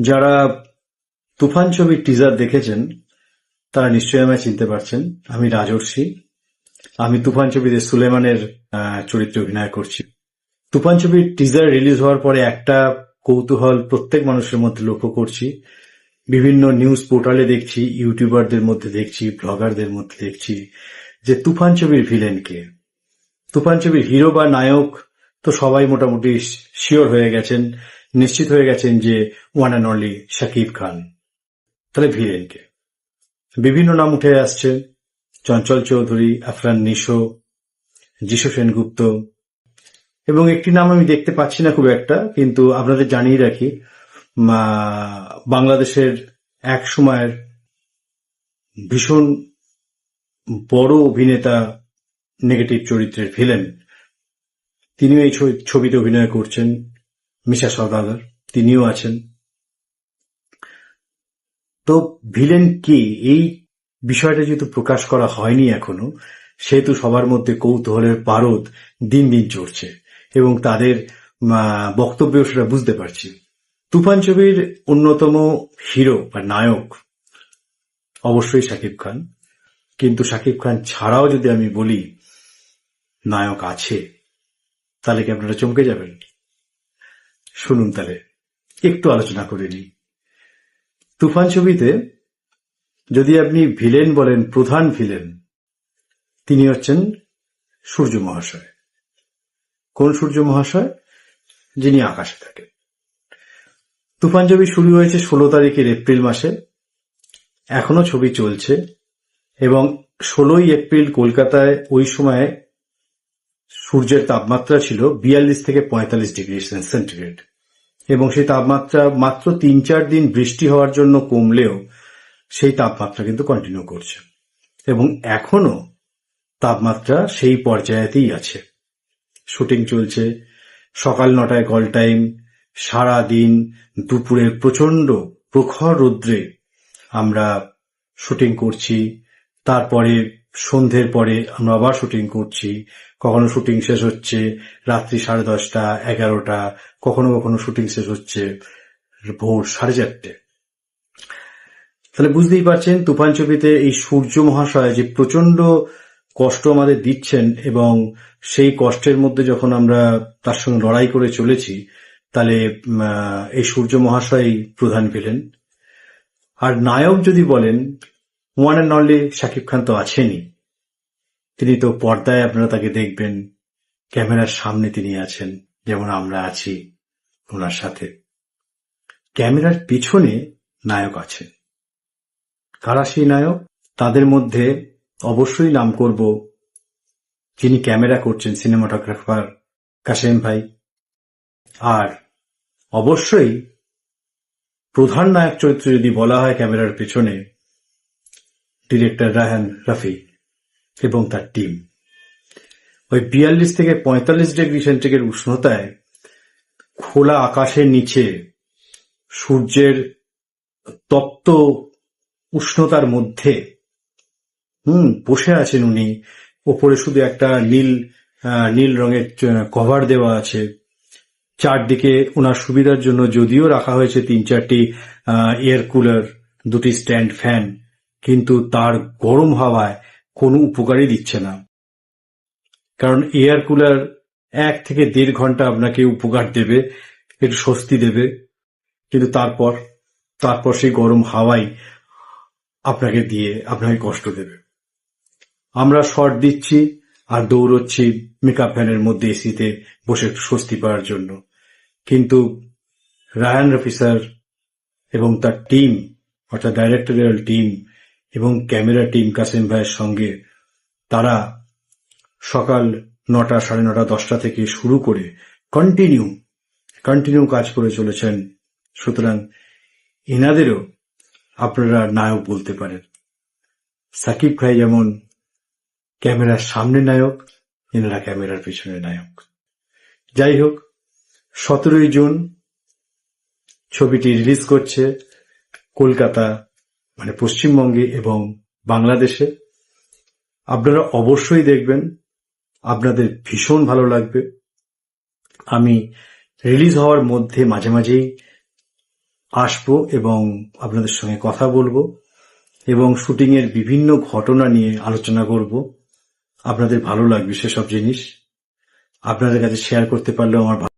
যারা তুফান ছবির টিজার দেখেছেন, তারা নিশ্চয়ই আমায় চিনতে পারছেন। আমি রাজর্ষি। আমি তুফান ছবিতে সুলেমানের চরিত্রে অভিনয় করছি। তুফান ছবির টিজার রিলিজ হওয়ার পরে একটা কৌতূহল প্রত্যেক মানুষের মধ্যে লক্ষ্য করছি। বিভিন্ন নিউজ পোর্টালে দেখছি ইউটিউবারদের মধ্যে দেখছি ব্লগারদের মধ্যে দেখছি যে তুফান ছবির ভিলেন কে। তুফান ছবির হিরো বা নায়ক তো সবাই মোটামুটি শিওর হয়ে গেছেন। নিশ্চিত হয়ে গেছেন যে one and only Shakib Khan. তাহলে ভিলেন কে বিভিন্ন নাম উঠে আসছে। চঞ্চল চৌধুরী, আফরান নিশো, যিশু সেনগুপ্ত। এবং একটি নাম আমি দেখতে পাচ্ছি না খুব একটা, কিন্তু আপনাদের জানিয়ে রাখি বাংলাদেশের এক সময়ের ভীষণ বড় অভিনেতা নেগেটিভ চরিত্রের ভিলেন তিনিও এই ছবিতে অভিনয় করছেন। মিশা সওদাগর, তিনিও আছেন। তো ভিলেন কে? এই বিষয়টা যেহেতু প্রকাশ করা হয়নি এখনও, সেহেতু সবার মধ্যে কৌতূহলের পারদ দিন দিন চড়ছে এবং তাদের বক্তব্য সেটা বুঝতে পারছি। তুফান ছবির অন্যতম হিরো বা নায়ক অবশ্যই শাকিব খান। কিন্তু শাকিব খান ছাড়াও যদি আমি বলি, নায়ক আছে, তাহলে কি আপনারা চমকে যাবেন? শুনুন তাহলে, একটু আলোচনা করে নিই। তুফান ছবিতে যদি আপনি ভিলেন বলেন, প্রধান ভিলেন, তিনি হচ্ছেন সূর্য মহাশয়। কোন সূর্য মহাশয়? যিনি আকাশে থাকেন তুফান ছবি শুরু হয়েছে ষোলো তারিখের এপ্রিল মাসে। এখনও ছবি চলছে এবং ষোলোই এপ্রিল কলকাতায় ওই সময় সূর্যের তাপমাত্রা ছিল বিয়াল্লিশ থেকে পঁয়তাল্লিশ ডিগ্রি সেন্টিগ্রেড। এবং সেই তাপমাত্রা মাত্র তিন চার দিন বৃষ্টি হওয়ার জন্য কমলেও সেই তাপমাত্রা কিন্তু কন্টিনিউ করছে। এবং এখনও তাপমাত্রা সেই পর্যায়েতেই আছে। শুটিং চলছে, সকাল নটায় কল টাইম সারা দিন দুপুরের প্রচণ্ড প্রখর রৌদ্রে আমরা শুটিং করছি, তারপরে সন্ধ্যের পরে আমরা আবার শুটিং করছি। কখনো শুটিং শেষ হচ্ছে রাত্রি সাড়ে দশটা, এগারোটা, কখনো কখনো শুটিং শেষ হচ্ছে ভোর সাড়ে চারটে। তাহলে বুঝতেই পারছেন, তুফান ছবিতে এই সূর্য মহাশয় যে প্রচণ্ড কষ্ট আমাদের দিচ্ছেন এবং সেই কষ্টের মধ্যে যখন আমরা তার সঙ্গে লড়াই করে চলেছি, তাহলে এই সূর্য মহাশয় প্রধান পেলেন। আর নায়ক যদি বলেন one and only Shakib Khan তো আছেনই। তিনি তো পর্দায় আপনারা তাকে দেখবেন, ক্যামেরার সামনে তিনি আছেন, যেমন আমরা আছি ওনার সাথে। ক্যামেরার পিছনে নায়ক আছেন। কারা সেই নায়ক? তাদের মধ্যে অবশ্যই নাম করব যিনি ক্যামেরা করছেন সিনেমাটোগ্রাফার কাশেম ভাই। আর অবশ্যই প্রধান নায়ক চরিত্র যদি বলা হয় ক্যামেরার পেছনে ডিরেক্টর রাহান রাফি এবং তার টিম। ওই বিয়াল্লিশ থেকে পঁয়তাল্লিশ ডিগ্রি সেন্টিগ্রেড উষ্ণতায় খোলা আকাশের নিচে সূর্যের তপ্ত উষ্ণতার মধ্যে, হুম, বসে আছেন উনি। ওপরে শুধু একটা নীল নীল রঙের কভার দেওয়া আছে। চারদিকে ওনার সুবিধার জন্য যদিও রাখা হয়েছে তিন চারটি এয়ার কুলার, দুটি স্ট্যান্ড ফ্যান। কিন্তু তার গরম হাওয়ায় কোনো উপকারই দিচ্ছে না। কারণ এয়ার কুলার এক থেকে দেড় ঘণ্টা আপনাকে উপকার দেবে একটু স্বস্তি দেবে। কিন্তু তারপর তারপর সেই গরম হাওয়াই আপনাকে দিয়ে, আপনাকে কষ্ট দেবে। আমরা শর্ট দিচ্ছি আর দৌড়চ্ছি মেকআপ ভ্যানের মধ্যে এসিতে বসে একটু স্বস্তি পাওয়ার জন্য। কিন্তু রায়ান রফি স্যার এবং তার টিম, অর্থাৎ ডাইরেক্টরিয়াল টিম এবং ক্যামেরা টিম কাসেম ভাইয়ের সঙ্গে তারা সকাল নটা, সাড়ে নটা, দশটা থেকে শুরু করে কন্টিনিউ কন্টিনিউ কাজ করে চলেছেন। সুতরাং এনাদেরও আপনারা নায়ক বলতে পারেন। সাকিব ভাই যেমন ক্যামেরার সামনে নায়ক, এনারা ক্যামেরার পিছনে নায়ক। যাই হোক, সতেরোই জুন ছবিটি রিলিজ করছে কলকাতা মানে পশ্চিমবঙ্গে এবং বাংলাদেশে। আপনারা অবশ্যই দেখবেন, আপনাদের ভীষণ ভালো লাগবে। আমি রিলিজ হওয়ার মধ্যে মাঝে মাঝেই আসব এবং আপনাদের সঙ্গে কথা বলব এবং শুটিংয়ের বিভিন্ন ঘটনা নিয়ে আলোচনা করব। আপনাদের ভালো লাগবে সেসব জিনিস। আপনাদের কাছে শেয়ার করতে পারলেও আমার